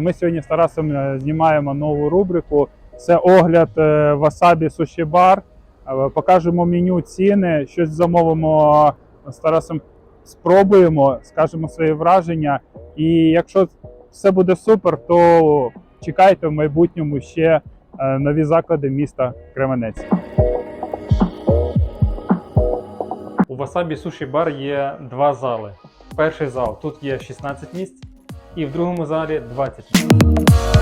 Ми сьогодні з Тарасом е, знімаємо нову рубрику. Це огляд е, Васабі Суші Бар. Е, Покажемо меню, ціни, щось замовимо з Тарасом, спробуємо, скажемо свої враження. І якщо все буде супер, то чекайте в майбутньому ще нові заклади міста Кременець. У Васабі Суші Бар є два зали. Перший зал тут є 16 місць, і в другому залі 20 місць.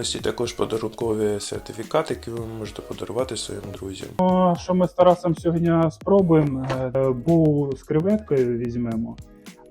Наявності також подарункові сертифікати, які ви можете подарувати своїм друзям. Ну, Що ми з Тарасом сьогодні спробуємо? Е, Бу з креветкою візьмемо.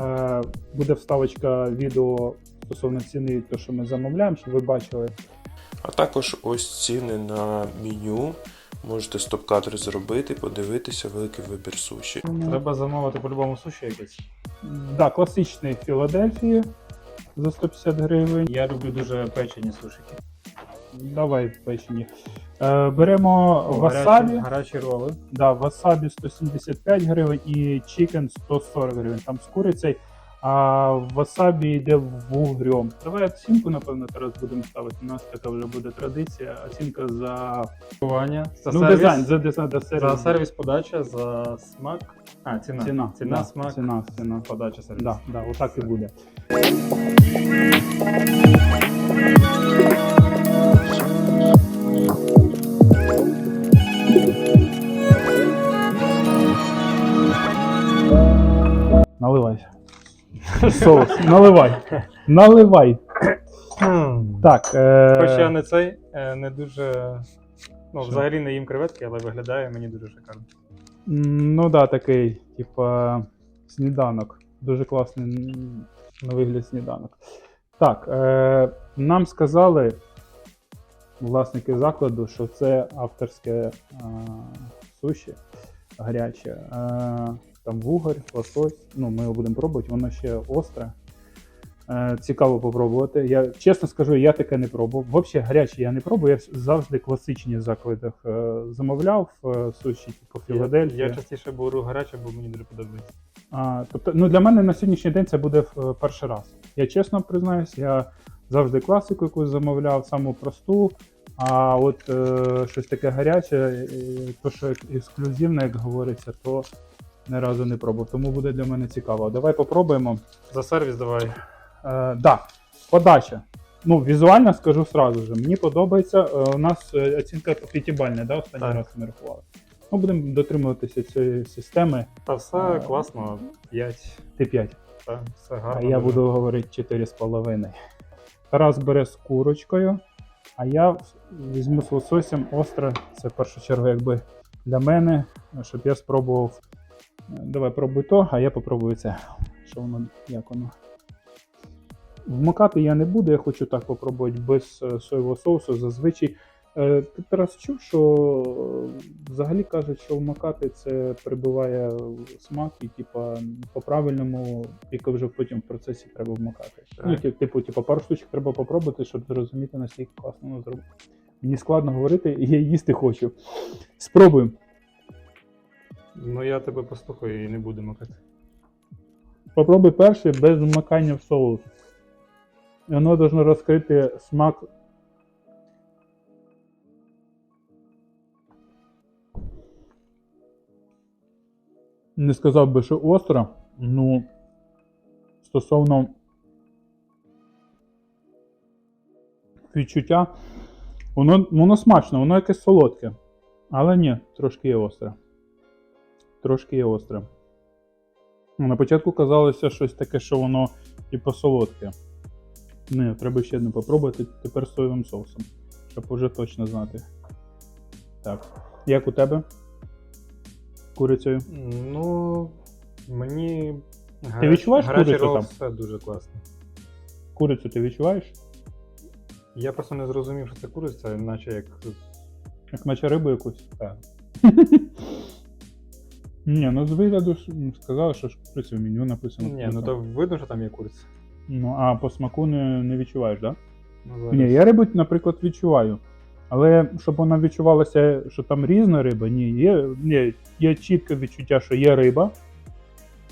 Е, Буде вставочка відео стосовно ціни, то що ми замовляємо, щоб ви бачили. А також ось ціни на меню. Можете стоп-кадр зробити, подивитися великий вибір суші. Треба замовити по-любому суші якесь. Да, класичний Філадельфії за 150 гривень. Я люблю дуже печені сушики. Давай печені. Е, беремо О, васабі. Гарячі, гарячі роли. Да, васабі 175 гривень і чікен 140 гривень. Там з курицею. А васабі йде вугрьом. Давай оцінку, напевно, зараз будемо ставити. У нас така вже буде традиція. Оцінка за. За ну, сервіс, дизайн, за дизайн, за сервіс. за сервіс подача, за смак. А, ціна. Ціна, ціна да, смак, ціна, ціна. подача сервіс. Да, да, отак і буде. Наливай. Соус, наливай. Наливай. Так. Е... Хоч я не цей, е, не дуже. Ну, взагалі не їм креветки, але виглядає мені дуже шикарно. Ну да, такий, типа, сніданок. Дуже класний на вигляд сніданок. Так, е... нам сказали власники закладу, що це авторське е... суші гаряче. Е... Там вугор, лосось. Ну, ми його будемо пробувати, воно ще остре. Е, Цікаво попробувати. Я чесно скажу, я таке не пробував. Взагалі гарячі я не пробую. Я завжди класичні закладах е, замовляв е, суші, типу Філадельфія. Я, я частіше беру гаряче, бо мені дуже подобається. А, тобто, ну для мене на сьогоднішній день це буде перший раз. Я чесно признаюсь, я завжди класику якусь замовляв, саму просту. А от е, щось таке гаряче, то що ексклюзивне, як говориться, то ні разу не пробував. Тому буде для мене цікаво. Давай попробуємо. За сервіс давай. Е, да, подача. Ну, візуально скажу сразу же. Мені подобається. Е, у нас е, оцінка п'ятибальна, да, останній раз ми рахували. Ну, будемо дотримуватися цієї системи. Та все А, класно, 5, Т5. та, все А я дуже. буду говорити 4,5. Тарас бере з курочкою, а я візьму з лососем остре. Це в першу чергу, якби для мене, щоб я спробував. Е, Давай пробуй то, а я попробую це. Що воно, як воно. Вмикати я не буду, я хочу так попробувати без е, соєвого соусу. Зазвичай. Е, Ти Тарас чув, що е, взагалі кажуть, що вмикати це прибиває смак, і типа по-правильному, тільки вже потім в процесі треба вмикати. Ну, типу, типу, пару штучок треба попробувати, щоб зрозуміти, наскільки класно воно зробити. Мені складно говорити, і я їсти хочу. Спробуємо. Ну я тебе послухаю і не буду макати. Попробуй перший без вмикання в соус. І воно должно розкрити смак. Не сказав би, що остро. Ну, стосовно відчуття, воно, воно смачно, воно якесь солодке. Але ні, трошки є остре. Трошки є остре. На початку казалося щось таке, що воно типу солодке. Не, треба ще одне попробувати тепер з соєвим соусом, щоб уже точно знати. Так. Як у тебе? Курицею? Ну, мені. Ти відчуваєш гарячий курицю там? Все дуже класно. Курицю ти відчуваєш? Я просто не зрозумів, що це куриця, наче як. Як наче рибу якусь? Так. Ні, ну з вигляду сказали, що ж куриця в меню написано. Ні, ну то видно, що там є куриця. Ну, а по смаку не, не відчуваєш, так? Да? Ну. Ні, я рибу, наприклад, відчуваю. Але щоб вона відчувалася, що там різна риба, ні, є, ні, є чітке відчуття, що є риба,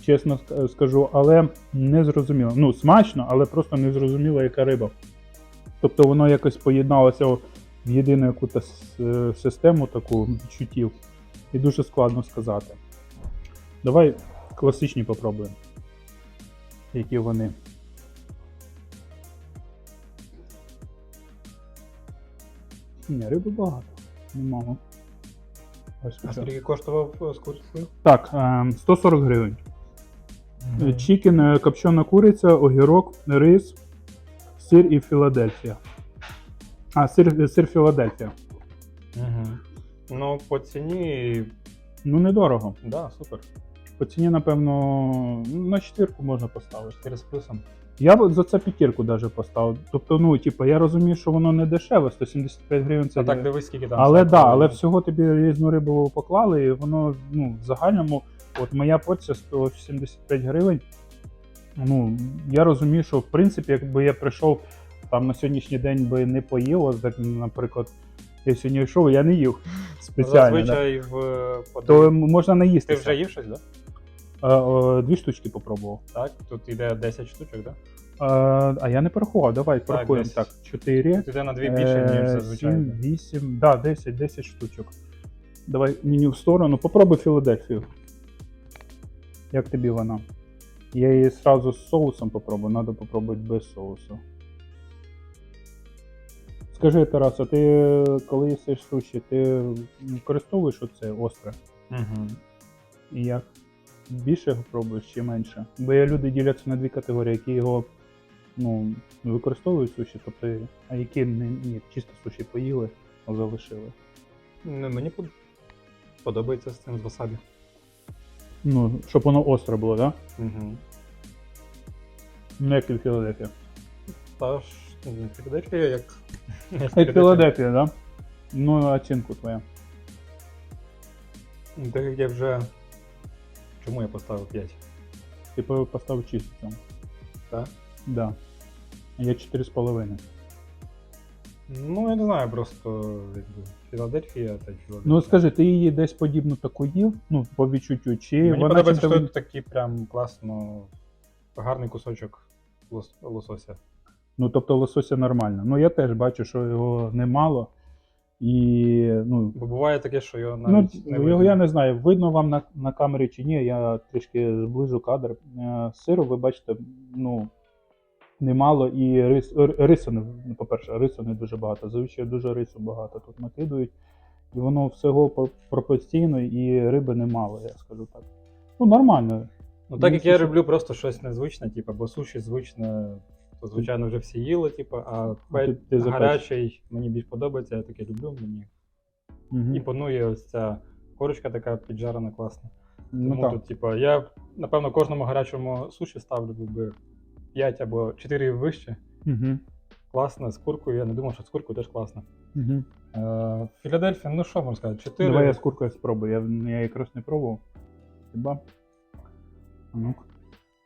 чесно скажу, але не зрозуміло. Ну, смачно, але просто не зрозуміло, яка риба. Тобто воно якось поєдналося в єдину якусь систему таку відчуттів. І дуже складно сказати. Давай класичні попробуємо. Які вони. Ні, риби багато. Немало. Ось А скільки коштував е, з курицею? Так, ем, 140 гривень. Е, Чікен, е, копчена куриця, огірок, рис, сир і Філадельфія. А, сир, сир Філадельфія. Угу. Ну, по ціні, Ну, недорого. да, супер. По ціні, напевно, ну, на четвірку можна поставити. 4 з плюсом. Я б за це п'ятірку навіть поставив. Тобто, ну, типу, я розумію, що воно не дешеве, 175 гривень це. А так дивись, скільки там. Але да, але всього тобі різну рибу поклали, і воно ну, в загальному, от моя порція 175 гривень. Ну, я розумію, що в принципі, якби я прийшов там на сьогоднішній день би не поїв, ось так, наприклад, я сьогодні йшов, я не їв Ну, спеціально. да. Зазвичай в е, То можна не їсти. Ти вже їв щось, так? А, е, дві штучки попробував. Так, тут йде 10 штучок, так? А, а я не порахував, давай порахуємо. десь. Так, 4. Тут йде на дві більше, ніж зазвичай. 7, 8, да, 10, 10 штучок. Давай меню в сторону. Попробуй Філадельфію. Як тобі вона? Я її сразу з соусом попробую, треба попробувати без соусу. Скажи, Тарас, а ти коли їсиш суші, ти використовуєш оце остре? Угу. І як? Більше його пробуєш чи менше? Бо є люди діляться на дві категорії, які його ну, використовують суші, тобто, а які не, ні, чисто суші поїли, а залишили. Ну, мені подобається з цим з васабі. Ну, щоб воно остре було, так? Да? Угу. Ну, як і в Філадельфія. Та ж Філадельфія як. Як Філадельфія, так? Да? Ну, оцінку твоя. Так як я вже. Чому я поставив 5? Ти поставив чисто цьому. Так? Да. Я 4,5. Ну, я не знаю, просто якби Філадельфія та Філадельфія. Ну скажи, ти її десь подібну таку їв, ну, по відчуттю, чи Мені вона подобається, що тут такий прям класно гарний кусочок лос- лосося. Ну, тобто лосося нормально. Ну, я теж бачу, що його немало. І, ну, Бо буває таке, що його ну навіть не його видно. я не знаю, видно вам на, на камері чи ні, я трішки зближу кадр. Е, Сиру, ви бачите, ну, немало і рис, рису, не, ну, по-перше, рису не дуже багато. Зазвичай дуже рису багато тут накидують. І воно всього пропорційно, і риби немало, я скажу так. Ну, нормально. Ну, так Ну, як я люблю просто щось незвичне, типу, бо суші звичне, то звичайно вже всі їли, типу, а ти- ти гарячий мені більш подобається, я таке люблю, мені імпонує ось ця корочка така піджарена класна. Ну, Тому так. тут, типу, я напевно кожному гарячому суші ставлю би 5 або 4 вище. Угу. Класно, з куркою. Я не думав, що з куркою теж класно. Угу. Е, Філадельфія, ну що можна сказати, 4. Давай я з куркою спробую. Я, я якраз не пробував. Хіба? А ну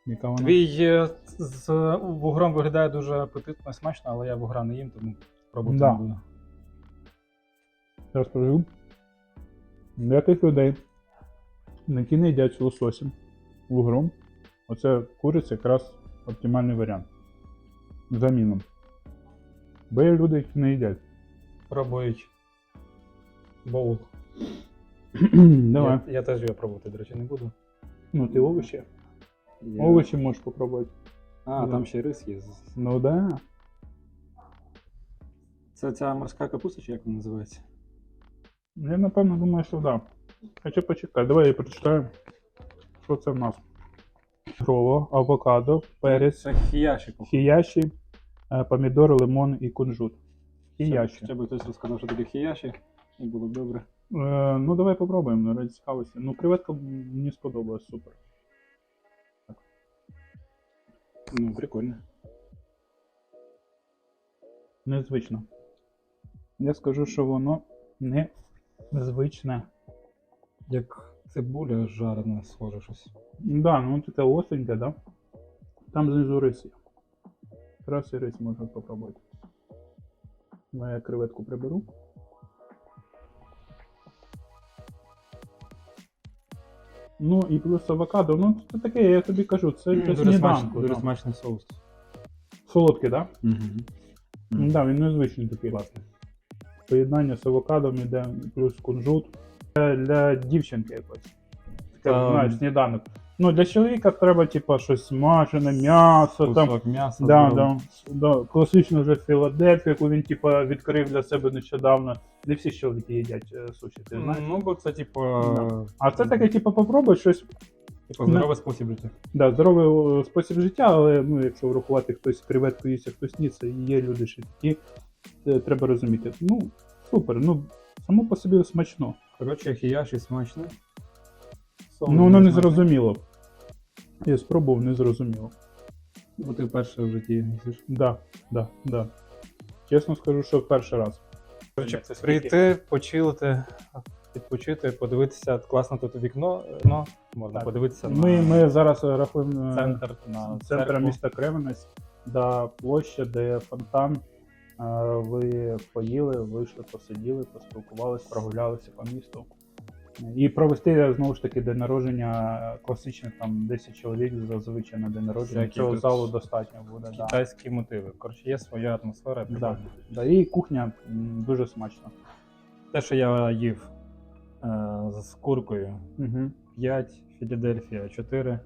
яка вона? Твій е, з вугром виглядає дуже апетитно і смачно, але я вугра не їм, тому пробувати Да. не буду. Зараз покажу. Для тих людей, які не їдять лососем, вугром, оце куриця якраз оптимальний варіант. Заміном. Бо є люди, які не їдять. Пробують боул. Давай. Я, я теж його пробувати, до речі, не буду. Ну, ти овочі. Овочі можеш попробувати. А, Да. там ще рис є. Ну да. Це ця морська капуста, чи як вона називається? Я напевно думаю, що да. Хоча почекай, давай я прочитаю. Що це в нас? Грово, авокадо, перець, Це хіяші. хіяші, е, помідори, лимон і кунжут. Хіяші. Ще би хтось розказав, що таке хіяші, і було б добре. Е, ну давай попробуємо, ради цікавості. Ну, креветка мені сподобалась, супер. Ну, прикольно. Незвично. Я скажу, що воно не звичне. Як Цибуля жарена, схоже щось. Да, ну таке остреньке, да? Там знизу рис є. Раз і рис можна попробувати. Ну, я креветку приберу. Ну і плюс авокадо, ну це таке, я тобі кажу, це mm, Дуже, смачний, сніданку. дуже смачний соус. Солодкий, так? Да? Угу. Mm. Да, він незвичний такий. Класний. Поєднання з авокадом іде плюс кунжут. Це для дівчинки якось. Таке, um... знаєш, сніданок. Ну, для чоловіка треба, типа, щось смажене, м'ясо, там. Кусок м'яса. Да, да, да. Класичну вже Філадельфію, яку він типа відкрив для себе нещодавно. Не всі чоловіки їдять е, суші, ти знаєш. Ну, бо це, типу, Да. А це таке, типу, попробуй щось. типу здоровий спосіб життя. Да, здоровий о, спосіб життя, але ну, якщо врахувати, хтось креветку їсть, а хтось ні, це є люди ще такі. Це треба розуміти. Ну, супер. Ну, само по собі смачно. Коротше, хіяші смачне. Соус ну, воно не зрозуміло. Я спробував, не зрозуміло. Бо ти вперше в житті їсиш. Да, да, да. Чесно скажу, що перший раз. Коротше, Це прийти, почилити, відпочити, подивитися. Класно тут вікно, вікно. можна Так. подивитися Ми, на ми зараз рахуємо е, центр, на центр церкву. міста Кременець, да, площа, де фонтан. Е, Ви поїли, вийшли, посиділи, поспілкувалися, прогулялися по місту. І провести знову ж таки день народження класичних там 10 чоловік зазвичай на день народження. Всякі Цього тут залу достатньо буде. Да. Китайські мотиви. Коротше, є своя атмосфера. Да. Да. І кухня м, дуже смачна. Те, що я їв е, з куркою Угу. 5, Філадельфія 4.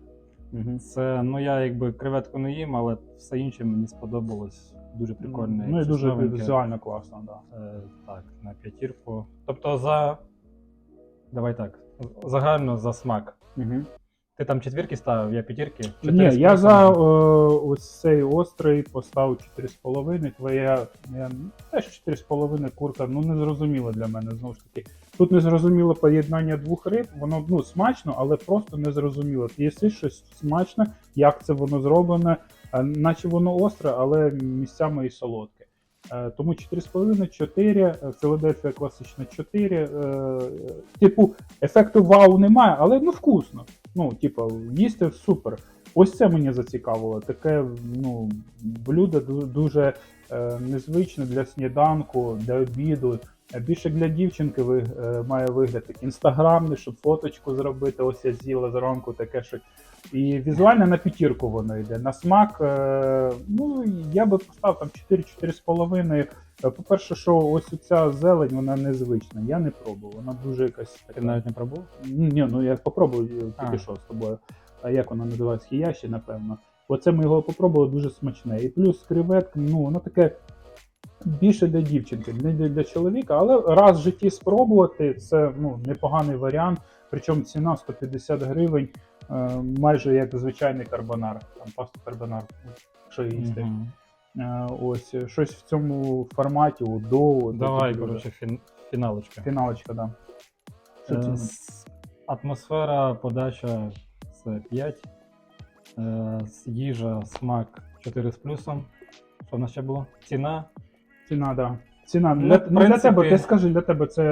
Угу. Це, ну я якби креветку не їм, але все інше мені сподобалось. Дуже прикольне. Ну і дуже візуально класно, да. Е, так, на п'ятірку. Тобто за. Давай так. Загально за смак. Угу. Ти там четвірки ставив, я п'ятірки. Ні, я за е, ось цей острий поставив 4,5. Твоя я, теж 4,5 курка, ну не зрозуміло для мене знову ж таки. Тут не зрозуміло поєднання двох риб, воно ну, смачно, але просто не зрозуміло. Ти їси щось смачне, як це воно зроблено, е, наче воно остре, але місцями і солодке. Е, Тому 4,5, 4, е, Філадельфія класична 4. Е, Типу, ефекту вау немає, але ну вкусно. Ну, типу, їсти супер. Ось це мені зацікавило. Таке ну, блюдо дуже незвичне для сніданку, для обіду. Е, Більше для дівчинки ви, е, має вигляд такий інстаграмний, щоб фоточку зробити. Ось я з'їла зранку таке щось. І візуально на п'ятірку воно йде. На смак, е, ну я би поставив там 4-4,5. Е, По-перше, що ось ця зелень, вона незвична. Я не пробував. Вона дуже якась Ти навіть не пробував? Ні, ну я попробую тільки що з тобою. А як воно називається? Хіяші, напевно. Оце ми його попробували дуже смачне. І плюс креветка, ну воно таке більше для дівчинки, не для, для чоловіка, але раз в житті спробувати це ну, непоганий варіант. Причому ціна 150 гривень, е, майже як звичайний карбонар, там паста карбонар, якщо їсти. Мгм. Е, ось щось в цьому форматі, у доу. Давай, таке коротше, фін... фіналочка. Фіналочка, да. Що Е, ціна? с- Атмосфера, подача це 5. Е, с- їжа, смак 4 з плюсом. Що в нас ще було? Ціна. Ціна, да. Ціна. Ну, для, в ну, для тебе, ти скажи, для тебе це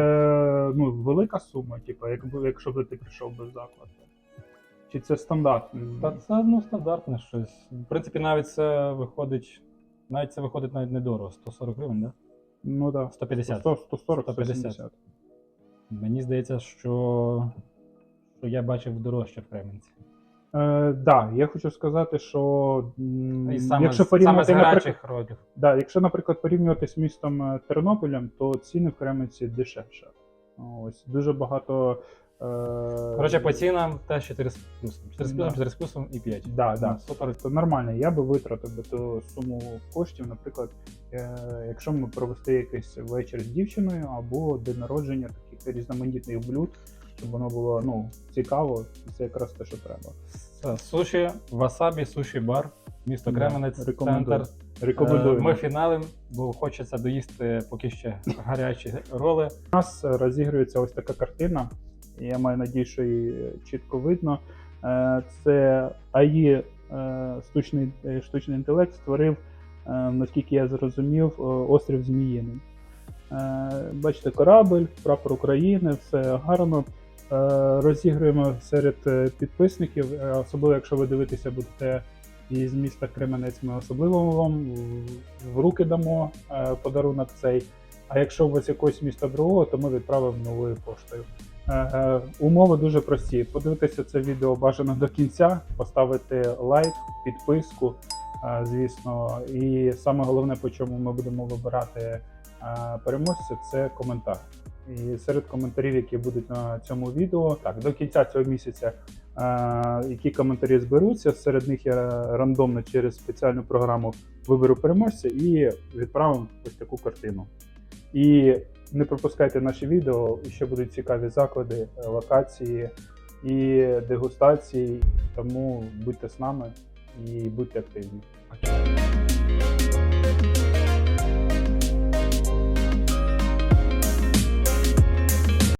ну, велика сума, типу, якби, якщо б ти прийшов без заклад. Чи це стандарт? Та це ну, стандартне щось. В принципі, навіть це виходить. Навіть це виходить навіть недорого. 140 гривень, да? Ну так. Да. 150. 100, 140, 150. 150. Мені здається, що, що я бачив дорожче в Кременці. Е, да, я хочу сказати, що м, І саме, якщо саме з порівнювати, наприклад, гарячих родів. да, якщо, наприклад, порівнювати з містом е, Тернопілем, то ціни в Кременці дешевше. Ось дуже багато. Е, Коротше, по цінам теж 4 з плюсом. 4 з плюсом, 4 з плюсом і 5. Да, да. Ну, Супер. То нормально, я би витратив би ту суму коштів, наприклад, е, якщо ми провести якийсь вечір з дівчиною або день народження таких різноманітних блюд, щоб воно було ну, цікаво, це якраз те, що треба. Це Суші, васабі, суші бар, місто Да, Кременець, рекомендую. центр. Рекомендую. Е, Ми фіналим, бо хочеться доїсти поки ще гарячі роли. У нас розігрується ось така картина, я маю надію, що її чітко видно. Е, Це АІ е, штучний, е, штучний інтелект створив, е, наскільки я зрозумів, е, острів Зміїний. Е, Бачите, корабль, прапор України, все гарно. розігруємо серед е, підписників, е, особливо якщо ви дивитеся будете із міста Кременець, ми особливо вам в- руки дамо е, подарунок цей. А якщо у вас якогось міста другого, то ми відправимо новою поштою. Е, е, Умови дуже прості. Подивитися це відео бажано до кінця, поставити лайк, підписку, е, звісно. І саме головне, по чому ми будемо вибирати переможця, це коментар. І серед коментарів, які будуть на цьому відео, так до кінця цього місяця, які коментарі зберуться. Серед них я рандомно через спеціальну програму виберу переможця і відправимо ось таку картину. І не пропускайте наші відео, і ще будуть цікаві заклади, е, локації і дегустації. Тому будьте з нами і будьте активні.